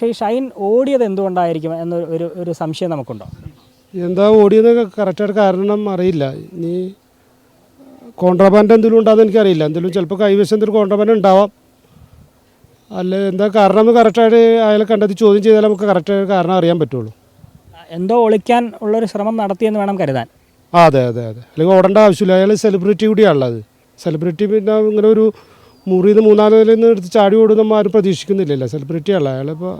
പക്ഷേ ഈ ഷൈൻ ഓടിയത് എന്തുകൊണ്ടായിരിക്കും എന്നൊരു ഒരു ഒരു സംശയം നമുക്കുണ്ടോ? എന്താ ഓടിയത് കറക്റ്റായിട്ട് കാരണം അറിയില്ല. ഇനി കോൺട്രാബാൻഡ് എന്തെങ്കിലും ഉണ്ടാകുന്ന എനിക്കറിയില്ല. എന്തെങ്കിലും ചിലപ്പോൾ കൈവശം എന്തെങ്കിലും കോൺട്രാബാൻഡ് ഉണ്ടാവാം. അല്ല എന്താ കാരണം എന്ന് കറക്റ്റായിട്ട് അയാളെ കണ്ടെത്തി ചോദ്യം ചെയ്താൽ നമുക്ക് കറക്റ്റായിട്ട് കാരണം അറിയാൻ പറ്റുള്ളൂ. എന്തോ ഒളിക്കാൻ ഉള്ളൊരു ശ്രമം നടത്തിയെന്ന് വേണം കരുതാൻ. ആ അതെ അതെ അതെ. അല്ലെങ്കിൽ ഓടേണ്ട ആവശ്യമില്ല. അയാൾ സെലിബ്രിറ്റി കൂടിയാണുള്ളത്. സെലിബ്രിറ്റി പിന്നെ ഇങ്ങനെ ഒരു മുറിയിൽ നിന്ന് മൂന്നാൽ നിലയിൽ നിന്ന് എടുത്ത് ചാടി ഓടുന്ന ആരും പ്രതീക്ഷിക്കുന്നില്ലല്ലോ. സെലിബ്രിറ്റി ആണല്ലോ അയാളിപ്പോൾ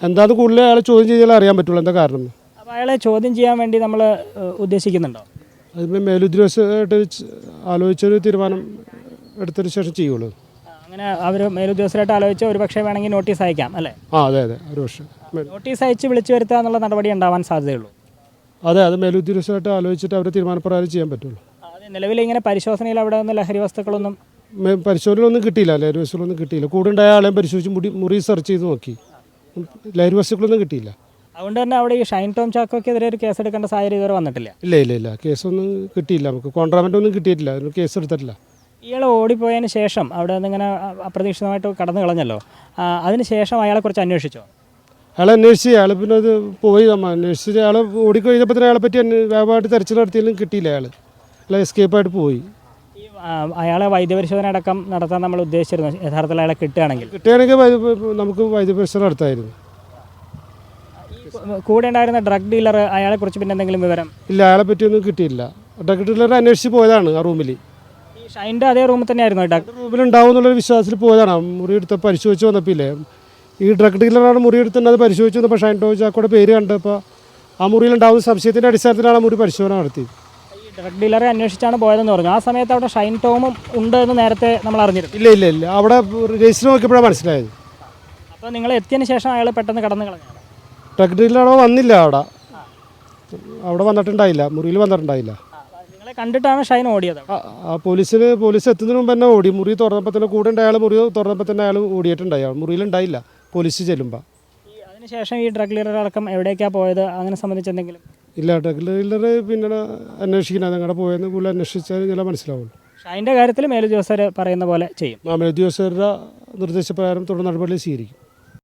എന്താന്ന് കൂടുതൽ അയാളെ ചോദ്യം ചെയ്താൽ അറിയാൻ പറ്റുള്ളൂ. എന്താ കാരണം? അപ്പോൾ അയാളെ ചോദ്യം ചെയ്യാൻ വേണ്ടി നമ്മൾ ഉദ്ദേശിക്കുന്നുണ്ടോ? അതിപ്പോൾ മേലുദ്യോഗസ്ഥമായിട്ട് ആലോചിച്ചൊരു തീരുമാനം എടുത്തതിന് ശേഷം ചെയ്യുള്ളൂ. അങ്ങനെ അവർ മേലുദ്യോഗസ്ഥരായിട്ട് ആലോചിച്ച് ഒരു പക്ഷേ വേണമെങ്കിൽ നോട്ടീസ് അയക്കാം അല്ലേ? ആ അതെ അതെ. ഒരു പക്ഷേ. നോട്ടീസ് അയച്ച് വിളിച്ചു വരുത്തുക എന്നുള്ള നടപടി ഉണ്ടാവാൻ സാധ്യതയുള്ളൂ. അതെ അത് മേലുദ്യോഗസ്ഥരായിട്ട് ആലോചിച്ചിട്ട് അവർ തീരുമാനപ്രകാരം ചെയ്യാൻ പറ്റുള്ളൂ. നിലവിൽ ഇങ്ങനെ പരിശോധനയിൽ അവിടെ നിന്ന് ലഹരി വസ്തുക്കളൊന്നും പരിശോധനയൊന്നും കിട്ടിയില്ല. ലഹരി വസ്തുക്കളൊന്നും കിട്ടിയില്ല. കൂടെ ഉണ്ടായ ആളെയും പരിശോധിച്ച് മുടി മുറി സെർച്ച് ചെയ്ത് നോക്കി. ലഹരി വസ്തുക്കളൊന്നും കിട്ടിയില്ല. അതുകൊണ്ട് തന്നെ അവിടെ ഈ ഷൈൻ ടോം ചാക്കോക്കെതിരെ ഒരു കേസെടുക്കേണ്ട സാഹചര്യം ഇതുവരെ വന്നിട്ടില്ല. ഇല്ല ഇല്ല ഇല്ല. കേസൊന്നും കിട്ടിയില്ല നമുക്ക്. കോൺട്രാമെന്റ് ഒന്നും കിട്ടിയിട്ടില്ല. അതിന് കേസ് എടുത്തിട്ടില്ല. ഇയാൾ ഓടിപ്പോയതിന് ശേഷം അവിടെ നിന്ന് ഇങ്ങനെ അ- അപ്രതീക്ഷിതമായിട്ട് കടന്നു കളഞ്ഞല്ലോ. അതിന് ശേഷം അയാളെക്കുറിച്ച് അന്വേഷിച്ചോ? അയാളെ അന്വേഷിച്ച്. അയാൾ പിന്നെ അത് പോയി. നമ്മൾ അന്വേഷിച്ച് അയാൾ ഓടിക്കഴിഞ്ഞപ്പോൾ തന്നെ അയാളെ പറ്റി വ്യാപാരമായിട്ട് വ്യാപകമായിട്ട് തെരച്ചിൽ നടത്തിയാലും കിട്ടിയില്ല അയാൾ അയാൾ എസ്കേപ്പായിട്ട് പോയി. അയാളെ വൈദ്യപരിശോധന അടക്കം നടത്താൻ നമ്മൾ ഉദ്ദേശിച്ചിരുന്നു. യഥാർത്ഥത്തിൽ അയാളെ കിട്ടുകയാണെങ്കിൽ. കിട്ടുകയാണെങ്കിൽ നമുക്ക് വൈദ്യപരിശോധന നടത്തായിരുന്നു. കൂടെ ഉണ്ടായിരുന്ന ഡ്രഗ് ഡീലർ അയാളെ കുറിച്ച് പിന്നെ എന്തെങ്കിലും വിവരം? ഇല്ല അയാളെ പറ്റിയൊന്നും കിട്ടിയില്ല ഡ്രഗ് ഡീലർ അന്വേഷിച്ച് പോയതാണ് ആ റൂമിൽ ഷൈന്റെ അതേ റൂമിൽ തന്നെയായിരുന്നു ഡഗ് റൂമിലുണ്ടാവും എന്നുള്ളൊരു വിശ്വാസത്തിൽ പോയതാണ്. മുറി എടുത്ത് പരിശോധിച്ച് വന്നപ്പില്ലേ? ഈ ഡ്രഗ് ഡീലറാണ് മുറി എടുത്തിട്ട് അത് പരിശോധിച്ച് വന്നപ്പോൾ ഷൈൻ ടോം ചാക്കോയുടെ പേര് കണ്ടപ്പോൾ ആ മുറിയിൽ ഉണ്ടാവുന്ന സംശയത്തിന്റെ അടിസ്ഥാനത്തിലാണ് ആ മുറി പരിശോധന നടത്തിയത്. ഡ്രഗ് ഡീലറെ അന്വേഷിച്ചാണ് പോയതെന്ന് പറഞ്ഞു. ആ സമയത്ത് അവിടെ ഷൈൻ ടോമും ഉണ്ട് എന്ന് നേരത്തെ നമ്മൾ അറിഞ്ഞിരുന്നു. ഇല്ല ഇല്ല ഇല്ല. അവിടെ രജിസ്റ്റർ നോക്കിയപ്പോഴാണ് മനസ്സിലായത്. അപ്പോൾ നിങ്ങൾ എത്തിയതിന് ശേഷം അയാൾ പെട്ടെന്ന് കടന്നു കളഞ്ഞു ഡ്രഗ് ഡീലർ അവിടെ വന്നില്ല അവിടെ. അവിടെ വന്നിട്ടുണ്ടായില്ല. മുറിയിൽ വന്നിട്ടുണ്ടായില്ല. നിങ്ങളെ കണ്ടിട്ടാണ് ഷൈൻ ഓടിയത് ആ- പോലീസിന് പോലീസ് എത്തുന്നതിന് മുമ്പ് തന്നെ ഓടി. മുറി തുറന്നപ്പോൾ തന്നെ കൂടെ ഉണ്ടായ അയാൾ മുറി തുറന്നപ്പോൾ തന്നെ അയാൾ ഓടിയിട്ടുണ്ടായി. മുറിയിലുണ്ടായില്ല പോലീസ് ചെല്ലുമ്പോൾ ഈ അതിനുശേഷം ഈ ഡ്രഗ് ഡീലർ അടക്കം എവിടേക്കാണ് പോയത്? അങ്ങനെ സംബന്ധിച്ച് എന്തെങ്കിലും ഇല്ല ഡ്രഗ് ഡീലർ പിന്നെ അന്വേഷിക്കണം. നിങ്ങളുടെ പോയെന്ന് കൂടുതൽ അന്വേഷിച്ചാൽ ചില മനസ്സിലാവുള്ളൂ. അതിന്റെ കാര്യത്തിൽ മേലുദ്യോഗസ്ഥർ പറയുന്ന പോലെ ചെയ്യും. ആ മേലുദ്യോഗസ്ഥരുടെ നിർദ്ദേശപ്രകാരം തുടർ നടപടികൾ സ്വീകരിക്കും.